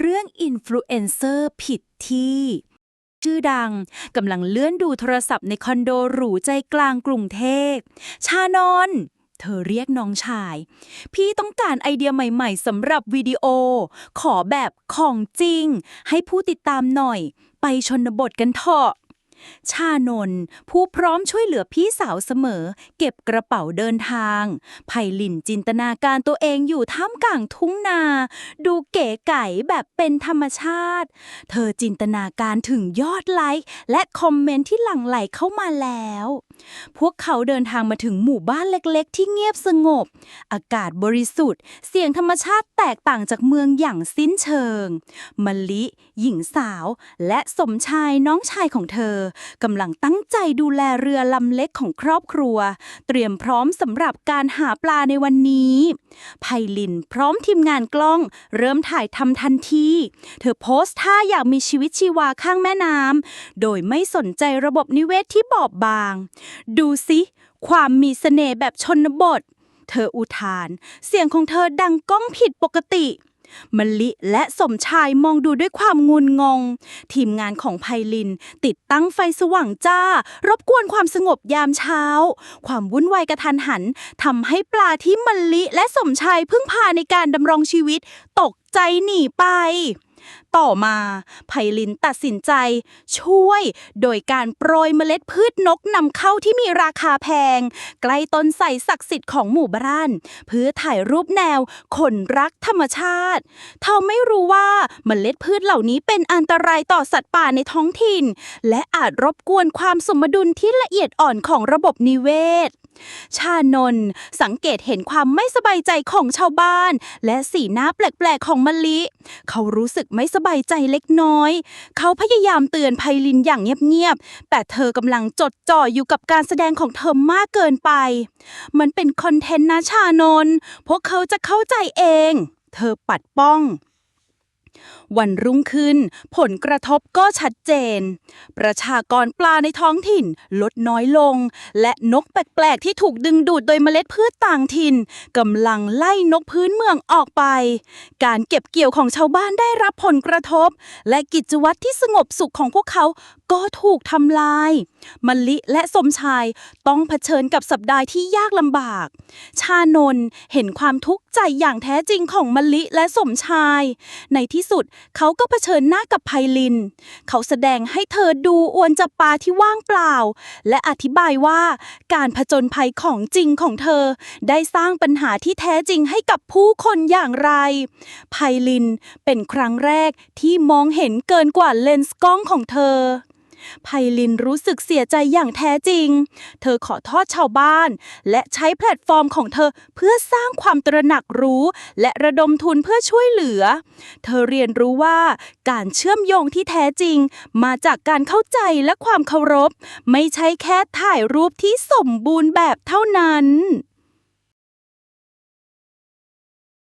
เรื่องอินฟลูเอนเซอร์ผิดที่ ชื่อดังกำลังเลื่อนดูโทรศัพท์ในคอนโดหรูใจกลางกรุงเทพ ชานนเธอเรียกน้องชาย พี่ต้องการไอเดียใหม่ๆสำหรับวิดีโอ ขอแบบของจริง ให้ผู้ติดตามหน่อย ไปชนบทกันเถอะ ชานนผู้พร้อมช่วยเหลือพี่สาวเสมอ เก็บกระเป๋าเดินทางไผ่ลินจินตนาการตัวเองอยู่ท่ามกลางทุ่งนา ดูเก๋ไก๋แบบเป็นธรรมชาติ เธอจินตนาการถึงยอดไลค์และคอมเมนต์ที่หลั่งไหลเข้ามาแล้ว พวกเขาเดินทางมาถึงหมู่บ้านเล็กๆ ที่เงียบสงบ อากาศบริสุทธิ์ เสียงธรรมชาติแตกต่างจากเมืองอย่างสิ้นเชิงมลิ หญิงสาว และสมชายน้องชายของเธอกำลังตั้งใจดูแลเรือลำเล็กของครอบครัว เตรียมพร้อมสำหรับการหาปลาในวันนี้ไพลินพร้อมทีมงานกล้อง เริ่มถ่ายทำทันที เธอโพสต์ท่าอยากมีชีวิตชีวาข้างแม่น้ำโดยไม่สนใจระบบนิเวศที่บอบบาง ดูสิความมีเสน่ห์แบบชนบท เธออุทาน เสียงของเธอดังก้องผิดปกติ มลิและสมชายมองดูด้วยความงุนงง ทีมงานของไพลิน ติดตั้งไฟสว่างจ้า รบกวนความสงบยามเช้า ความวุ่นวายกระทันหันทำให้ปลาที่มลิและสมชายพึ่งพาในการดำรงชีวิต ตกใจหนีไป ต่อมาไพลินตัดสินใจ ช่วยโดยการโปรยเมล็ดพืชนกนำเข้าที่มีราคาแพง ใกล้ต้นไทรศักดิ์สิทธิ์ของหมู่บ้านเพื่อถ่ายรูปแนวคนรักธรรมชาติ เธอไม่รู้ว่าเมล็ดพืชเหล่านี้เป็นอันตรายต่อสัตว์ป่าในท้องถิ่น และอาจรบกวนความสมดุลที่ละเอียดอ่อนของระบบนิเวศ ชานนท์สังเกตเห็นความไม่สบายใจของชาวบ้าน และสีหน้าแปลกๆของมะลิ เขารู้สึกไม่สบายใจเล็กน้อย เขาพยายามเตือนไพลินอย่างเงียบๆ แต่เธอกำลังจดจ่ออยู่กับการแสดงของเธอมากเกินไป มันเป็นคอนเทนต์นะชานนท์พวกเขาจะเข้าใจเอง เธอปัดป้อง วันรุ่งขึ้น ผลกระทบก็ชัดเจน ประชากรปลาในท้องถิ่นลดน้อยลง และนกแปลกๆที่ถูกดึงดูดโดยเมล็ดพืชต่างถิ่นกำลังไล่นกพื้นเมืองออกไป การเก็บเกี่ยวของชาวบ้านได้รับผลกระทบ และกิจวัตรที่สงบสุขของพวกเขาก็ถูกทำลายมลิและสมชายต้องเผชิญกับสัปดาห์ที่ยากลำบาก ชานนเห็นความทุกข์ใจอย่างแท้จริงของมลิและสมชาย ในที่ที่สุด เขาก็เผชิญหน้ากับไพลิน เขาแสดงให้เธอดูอวนจับปลาที่ว่างเปล่า และอธิบายว่าการผจญภัยของจริงของเธอ ได้สร้างปัญหาที่แท้จริงให้กับผู้คนอย่างไร ไพลินเป็นครั้งแรกที่มองเห็นเกินกว่าเลนส์กล้องของเธอ ไพลินรู้สึกเสียใจอย่างแท้จริง เธอขอโทษชาวบ้าน และใช้แพลตฟอร์มของเธอเพื่อสร้างความตระหนักรู้ และระดมทุนเพื่อช่วยเหลือ เธอเรียนรู้ว่าการเชื่อมโยงที่แท้จริง มาจากการเข้าใจและความเคารพ ไม่ใช่แค่ถ่ายรูปที่สมบูรณ์แบบเท่านั้น